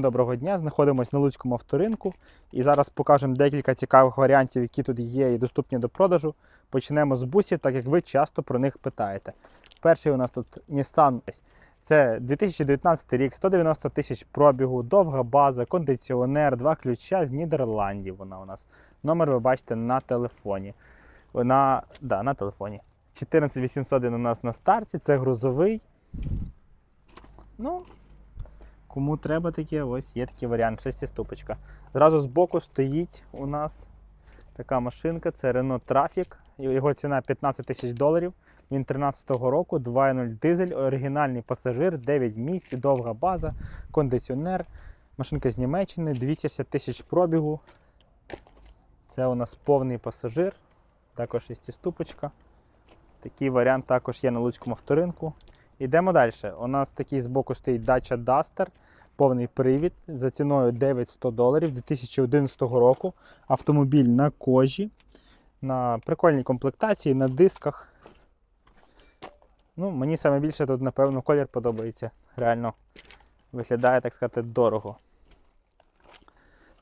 Доброго дня, знаходимося на Луцькому авторинку і зараз покажемо декілька цікавих варіантів, які тут є і доступні до продажу. Почнемо з бусів, так як ви часто про них питаєте. Перший у нас тут Nissan. Це 2019 рік, 190 тисяч пробігу, довга база, кондиціонер, два ключа з Нідерландів. Вона у нас. Номер ви бачите на телефоні. На, да, на телефоні. 14800 у нас на старті, це грузовий. Ну, Кому треба таке, ось є такий варіант, шестиступочка. Зразу збоку стоїть у нас така машинка, це Renault Trafic. Його ціна 15 тисяч доларів. Він 13-го року, 2.0 дизель, оригінальний пасажир, 9 місць, довга база, кондиціонер. Машинка з Німеччини, 200 тисяч пробігу. Це у нас повний пасажир, також шестиступочка. Такий варіант також є на Луцькому авторинку. Йдемо далі. У нас такий збоку стоїть Dacia Duster, повний привід за ціною 900 доларів 2011 року. Автомобіль на кожі, на прикольній комплектації, на дисках. Ну, Мені саме більше тут, напевно, колір подобається. Реально виглядає, так сказати, дорого.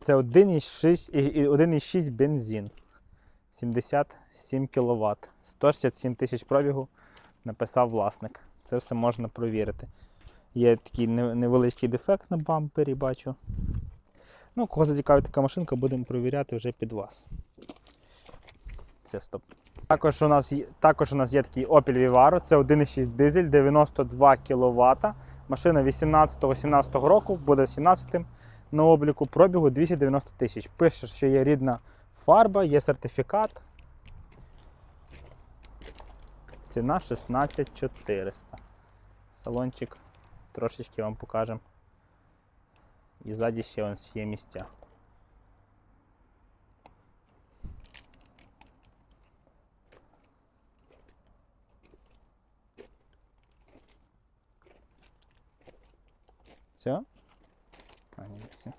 Це 1,6 і- і 1,6 бензин. 77 кВт. 167 тисяч пробігу написав власник. Це все можна провірити. Є такий невеличкий дефект на бампері, бачу. Ну, кого зацікавить така машинка, будемо провіряти вже під вас. Це стоп. Також у нас, також у нас є такий Opel Vivaro, це 1,6 дизель, 92 кВт. Машина 18-17 року, буде 17-м на обліку, пробігу 290 тисяч. Пише, що є рідна фарба, є сертифікат. Ціна 16400. Салончик трошечки вам покажемо. І ззаді ще ось є місця. Все? А, ні, все.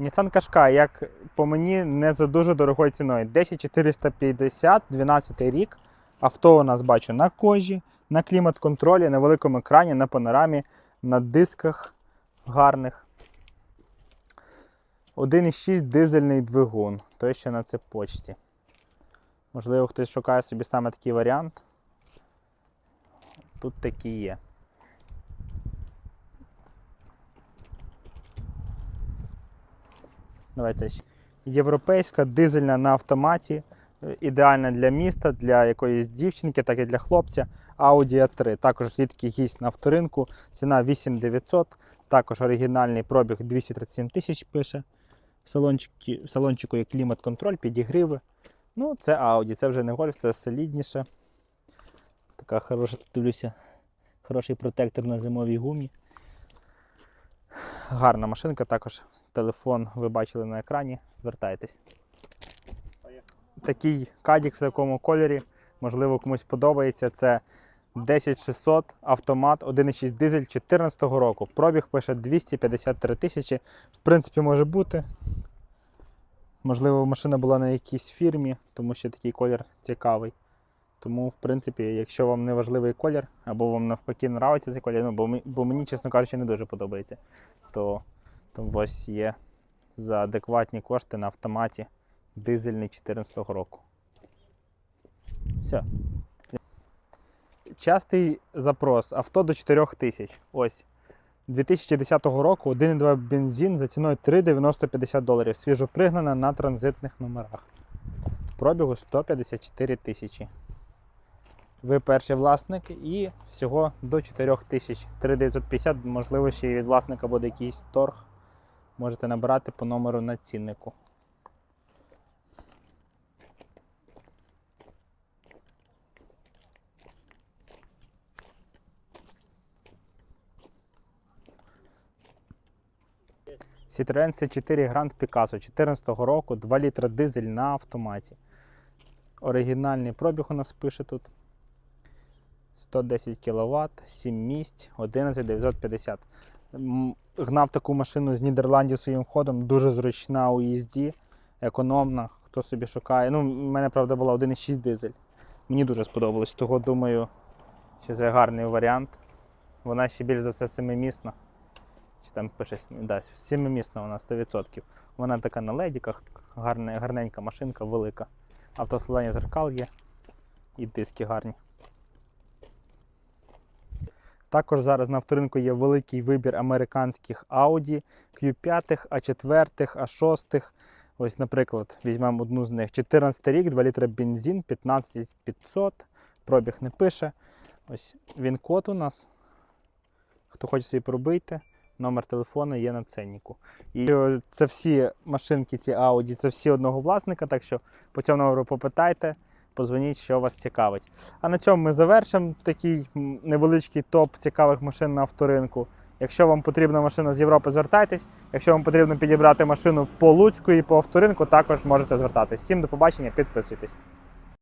Nissan Qashqai, як по мені, не за дуже дорогою ціною. 10450, 12 рік. Авто у нас бачу на кожі, на клімат-контролі, на великому екрані, на панорамі, на дисках гарних. 1,6 дизельний двигун. Той, що на цепочці. Можливо, хтось шукає собі саме такий варіант. Тут такі є. Давай ще. Європейська дизельна на автоматі. е, Ідеальна для міста, для якоїсь дівчинки, так і для хлопця. Audi A3. Також рідкий гість на авторинку. Ціна 8900. Також оригінальний пробіг 237 тисяч пише. В салончику, в салончику є клімат-контроль, підігриви. Ну, це Audi, це вже не гольф, це солідніше. Така хороша, дивлюся, хороший протектор на зимовій гумі. Гарна машинка, також телефон ви бачили на екрані. Звертайтесь. Такий кадік в такому кольорі, можливо, комусь подобається. Це 10600 автомат 1,6 дизель 2014 року. Пробіг пише 253 тисячі. В принципі, може бути. Можливо, машина була на якійсь фірмі, тому що такий колір цікавий. Тому, в принципі, якщо вам не важливий колір, або вам навпаки нравиться цей колір, ну, бо, бо мені, чесно кажучи, не дуже подобається, то, то ось є за адекватні кошти на автоматі дизельний 2014 року. Все. Частий запрос. Авто до 4000. Ось. 2010 року 1,2 бензин за ціною 3,9050 доларів. Свіжопригнана на транзитних номерах. Пробігу 154 тисячі. Ви перший власник і всього до 4 тисяч. 3950, можливо, ще й від власника буде якийсь торг. Можете набирати по номеру на ціннику. Citroen C4 Grand Picasso 2014 року, 2 літра дизель на автоматі. Оригінальний пробіг у нас пише тут. 110 кВт, 7 місць, 11950. Гнав таку машину з Нідерландів своїм ходом, дуже зручна у їзді, економна, хто собі шукає. Ну, в мене, правда, була 1,6 дизель. Мені дуже сподобалось, того думаю, що це гарний варіант. Вона ще більш за все семимісна. Чи там пише да, семимісна вона 100%. Вона така на ледіках, гарне, гарненька машинка, велика. Автоскладання зеркал є і диски гарні. Також зараз на авторинку є великий вибір американських Audi Q5, A4, A6. Ось, наприклад, візьмемо одну з них. 14 рік, 2 літри бензин, 15500. Пробіг не пише. Ось він код у нас. Хто хоче собі пробити, номер телефону є на ценнику. І е, це всі машинки, ці Audi, це всі одного власника, так що по цьому номеру попитайте, позвоніть, що вас цікавить. А на цьому ми завершимо такий невеличкий топ цікавих машин на авторинку. Якщо вам потрібна машина з Європи, звертайтесь. Якщо вам потрібно підібрати машину по Луцьку і по авторинку, також можете звертатись. Всім до побачення, підписуйтесь.